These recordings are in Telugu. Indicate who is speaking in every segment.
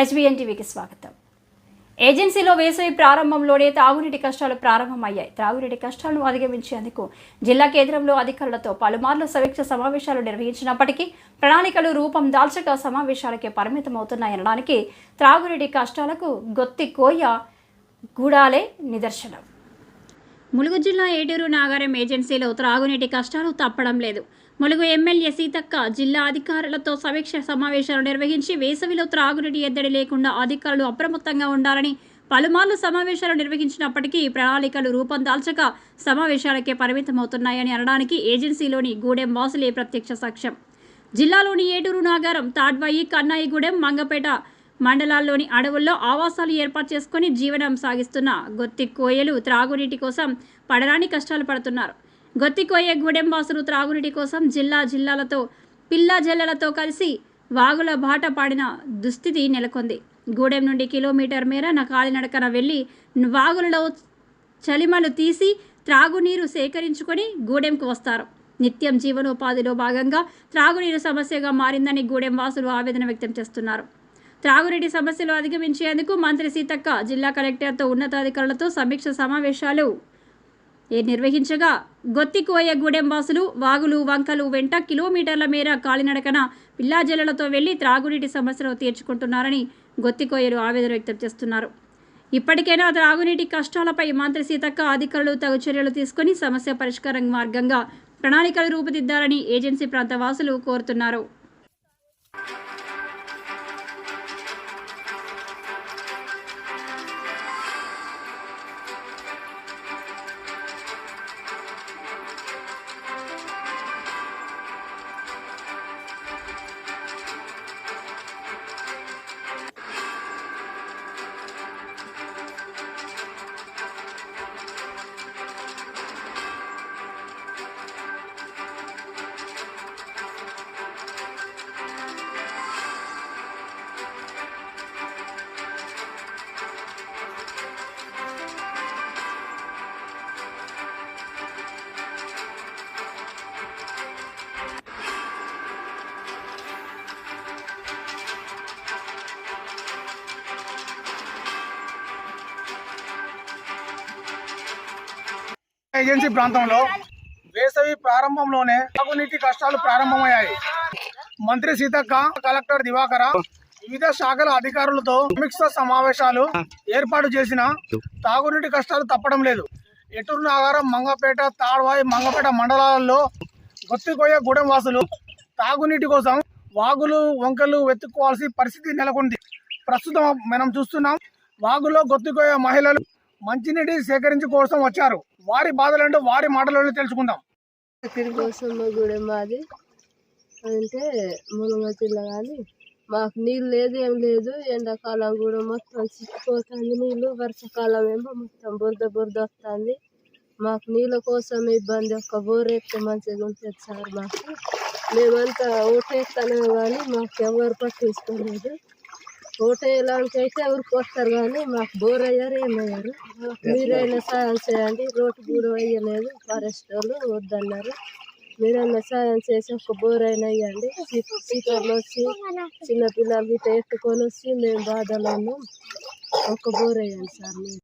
Speaker 1: హెచ్బిఎన్ టీవీకి స్వాగతం. ఏజెన్సీలో వేసవి ప్రారంభంలోనే తాగునీటి కష్టాలు ప్రారంభమయ్యాయి. త్రాగునీటి కష్టాలను అధిగమించేందుకు జిల్లా కేంద్రంలో అధికారులతో పలుమార్లు సమీక్ష సమావేశాలు నిర్వహించినప్పటికీ ప్రణాళికలు రూపం దాల్చక సమావేశాలకే పరిమితమవుతున్నాయనడానికి త్రాగునీటి కష్టాలకు గొత్తి కోయ గూడాలే నిదర్శనం. ములుగు జిల్లా ఏటూరు నాగారం ఏజెన్సీలో త్రాగునీటి కష్టాలు తప్పడం లేదు. ములుగు ఎమ్మెల్యే సీతక్క జిల్లా అధికారులతో సమీక్ష సమావేశాలు నిర్వహించి వేసవిలో త్రాగునీటి ఎద్దడి లేకుండా అధికారులు అప్రమత్తంగా ఉండాలని పలుమార్లు సమావేశాలు నిర్వహించినప్పటికీ ప్రణాళికలు రూపం దాల్చక సమావేశాలకే పరిమితమవుతున్నాయని అనడానికి ఏజెన్సీలోని గూడెం వాసులే ప్రత్యక్ష సాక్ష్యం. జిల్లాలోని ఏటూరు నాగారం తాడ్వాయి కన్నాయిగూడెం మంగపేట మండలాల్లోని అడవుల్లో ఆవాసాలు ఏర్పాటు చేసుకుని జీవనం సాగిస్తున్న గొత్తి కోయలు త్రాగునీటి కోసం పడరాని కష్టాలు పడుతున్నారు. గొత్తి కోయ గూడెం వాసులు త్రాగునీటి కోసం జిల్లా జిల్లాలతో పిల్లా జల్లలతో కలిసి వాగుల బాట పాడిన దుస్థితి నెలకొంది. గూడెం నుండి కిలోమీటర్ మేర నా కాలినడకన వెళ్ళి వాగులలో చలిమలు తీసి త్రాగునీరు సేకరించుకొని గూడెంకు వస్తారు. నిత్యం జీవనోపాధిలో భాగంగా త్రాగునీరు సమస్యగా మారిందని గూడెం వాసులు ఆవేదన వ్యక్తం చేస్తున్నారు. త్రాగునీటి సమస్యలు అధిగమించేందుకు మంత్రి సీతక్క జిల్లా కలెక్టర్తో ఉన్నతాధికారులతో సమీక్ష సమావేశాలు నిర్వహించగా గొత్తికోయ గూడెం వాసులు వాగులు వంకలు వెంట కిలోమీటర్ల మేర కాలినడకన పిల్లాజల్లలతో వెళ్ళి త్రాగునీటి సమస్యలు తీర్చుకుంటున్నారని గొత్తికోయలు ఆవేదన వ్యక్తం చేస్తున్నారు. ఇప్పటికైనా త్రాగునీటి కష్టాలపై మంత్రి సీతక్క అధికారులు తగు చర్యలు తీసుకుని సమస్య పరిష్కారం మార్గంగా ప్రణాళికలు రూపుదిద్దాలని ఏజెన్సీ ప్రాంత వాసులు కోరుతున్నారు.
Speaker 2: ఏజెన్సీ ప్రాంతంలో వేసవి ప్రారంభంలోనే తాగునీటి కష్టాలు ప్రారంభమయ్యాయి. మంత్రి సీతక్క కలెక్టర్ దివాకర వివిధ శాఖల అధికారులతో సమీక్ష సమావేశాలు ఏర్పాటు చేసిన తాగునీటి కష్టాలు తప్పడం లేదు. ఎటూరు నాగారం మంగపేట తాడ్వాయి మంగపేట మండలాలలో గొత్తికోయ గూడెం వాసులు తాగునీటి కోసం వాగులు వంకలు వెతుక్కోవాల్సి పరిస్థితి నెలకొంది. ప్రస్తుతం మనం చూస్తున్నాం వాగులో గొత్తికోయ మహిళలు మంచినీటి సేకరించుకోసం వచ్చారు. వారి బాధలు వారి మాటలలో తెలుసుకుందాం.
Speaker 3: కోసమ్మ గుడి మాది. అంటే మునగ జిల్లా కానీ మాకు నీళ్ళు లేదు ఏం లేదు. ఎండాకాలం కూడా మొత్తం చిక్కిపోతుంది నీళ్ళు. వర్షాకాలం ఏమో మొత్తం బురద బురద వస్తుంది. మాకు నీళ్ళ కోసం ఇబ్బంది. ఒక్క బోర్ మంచిగా ఉంటుంది సార్ మాకు. మేమంతా ఓటేస్తానే కానీ మాకు ఎవరు పట్టించుకోలేదు. ఓటేయడానికి అయితే ఎవరికి వస్తారు కానీ మాకు బోర్ అయ్యారు ఏమయ్యారు? మీరైనా సాయం చేయండి రోడ్డు కూడా వేయలేదు ఫారెస్ట్ వాళ్ళు వద్దన్నారు. మీరైనా సాయం చేసి ఒక బోర్ అయినా వేయండి. సీకర్లు వచ్చి చిన్నపిల్లలు గిట్ట ఎత్తుకొని వచ్చి మేము బాధలో ఉన్నాం ఒక బోర్ వేయండి సార్ మేము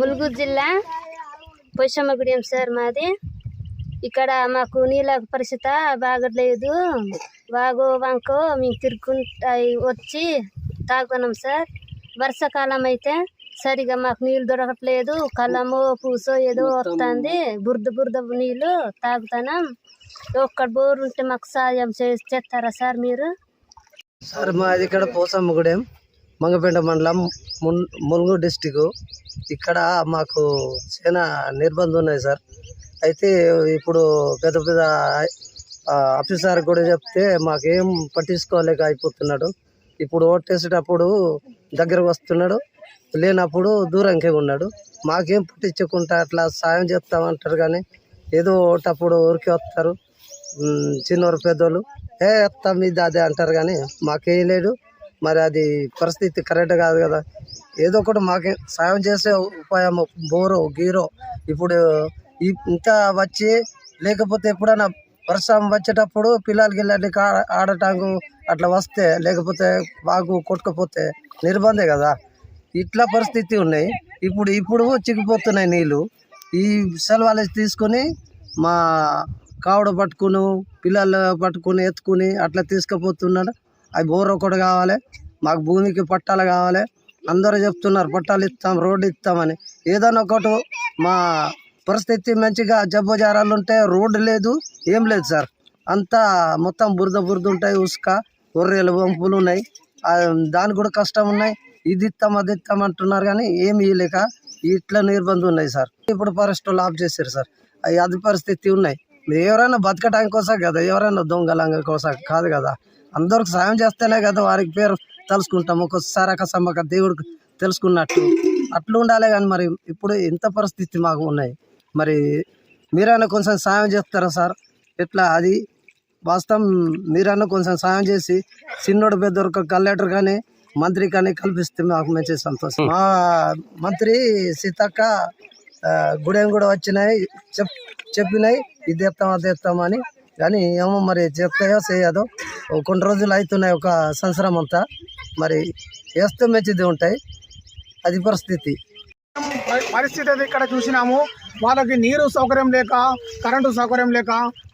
Speaker 4: ములుగు జిల్లా పొషమ్మగూడెం సార్ మాది? ఇక్కడ మాకు నీళ్ళ పరిస్థితి బాగలేదు. వాగు మేము తిరుక్కుంటా వచ్చి తాగుతున్నాం సార్. వర్షాకాలం అయితే సరిగా మాకు నీళ్ళు దొరకట్లేదు. కలమో పూసో ఏదో వస్తుంది. బురద బురద నీళ్ళు తాగుతున్నాం ఒక్క బోర్ ఉంటే మాకు సాయం చేస్తారా సార్ మీరు?
Speaker 5: సార్ మాది ఇక్కడ పోసమ్మగూడెం మంగపేట మండలం మున్ ములుగు డిస్టిక్ ఇక్కడ మాకు చాలా నిర్బంధం ఉన్నాయి సార్. అయితే ఇప్పుడు పెద్ద పెద్ద ఆఫీసర్ కూడా చెప్తే మాకేం పట్టించుకోలేక అయిపోతున్నాడు. ఇప్పుడు ఓటేసేటప్పుడు దగ్గరకు వస్తున్నాడు లేనప్పుడు దూరంకే ఉన్నాడు. మాకేం పట్టించకుండా అట్లా సాయం చేస్తామంటారు కానీ ఏదో ఒకటప్పుడు ఊరికి వస్తారు. చిన్నోరు పెద్దోళ్ళు ఏ వస్తాం ఇది అదే అంటారు కానీ మాకేం లేడు మరి అది పరిస్థితి కరెక్ట్ కాదు కదా. ఏదో ఒకటి మాకే సాయం చేసే ఉపాయం బోరో గీరో ఇప్పుడు ఇంత వచ్చి లేకపోతే ఎప్పుడైనా వర్షం వచ్చేటప్పుడు పిల్లలకి గిల్లకి ఆడటానికి అట్లా వస్తే లేకపోతే బాగు కొట్టుకపోతే నిర్బంధే కదా. ఇట్లా పరిస్థితి ఉన్నాయి. ఇప్పుడు ఇప్పుడు చిక్కిపోతున్నాయి నీళ్ళు ఈ సెలవులు తీసుకొని మా కావడ పట్టుకుని పిల్లలు పట్టుకుని ఎత్తుకుని అట్లా తీసుకుపోతున్నాడు. అవి బోర్ ఒకటి కావాలి. మాకు భూమికి పట్టాలు కావాలి. అందరూ చెప్తున్నారు పట్టాలు ఇస్తాం రోడ్డు ఇస్తామని. ఏదైనా ఒకటి మా పరిస్థితి మంచిగా జబ్బు జారాలు రోడ్డు లేదు ఏం లేదు సార్. అంతా మొత్తం బురద బురద ఉంటాయి ఉసుక గొర్రెలు వంపులు ఉన్నాయి. దానికి కూడా కష్టం ఉన్నాయి. ఇది ఇస్తాం అది ఇస్తాం అంటున్నారు కానీ ఏమి ఇవ్వలేక ఇట్లా నిర్బంధం ఉన్నాయి సార్. ఇప్పుడు ఫారెస్ట్ వాళ్ళు ఆఫ్ చేశారు సార్. అవి అది పరిస్థితి ఉన్నాయి. ఎవరైనా బతకడానికి కోసం కదా ఎవరైనా దొంగలంగ కోసం కాదు కదా. అందరికి సాయం చేస్తేనే కదా వారికి పేరు తెలుసుకుంటాం ఒక్కొక్కసారి అకసమ్మక దేవుడికి తెలుసుకున్నట్టు అట్లా ఉండాలి కానీ మరి ఇప్పుడు ఇంత పరిస్థితి మాకు ఉన్నాయి. మరి మీరైనా కొంచెం సాయం చేస్తారా సార్? ఎట్లా? అది వాస్తవం. మీరైనా కొంచెం సాయం చేసి చిన్నోడు పెద్దోడు కలెక్టర్ కానీ మంత్రి కానీ కల్పిస్తే మాకు మంచి సంతోషం. మా మంత్రి సీతక్క గుడెం కూడా వచ్చినాయి. చెప్ చెప్పినాయి. ఇది ఎత్తాం అది ఎత్తాం అని. కానీ ఏమో మరి చెప్తాయో చేయదో కొన్ని రోజులు అవుతున్నాయి ఒక సంవత్సరం అంతా. మరి వేస్తే మంచిది ఉంటాయి. అది పరిస్థితి.
Speaker 2: పరి- పరిస్థితి అయితే ఇక్కడ చూసినాము. వాళ్ళకి నీరు సౌకర్యం లేక కరెంటు సౌకర్యం లేక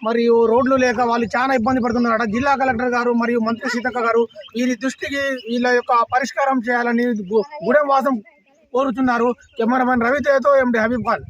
Speaker 2: మరియు రోడ్లు లేక వాళ్ళు చాలా ఇబ్బంది పడుతున్నారట. జిల్లా కలెక్టర్ గారు మరియు మంత్రి సీతక్క గారు వీరి దృష్టికి వీళ్ళ యొక్క పరిష్కారం చేయాలని గు- గుడెం వాసం కోరుతున్నారు కెమెరామెన్ రవితేజతో ఎండి హబీబ్ ఖాన్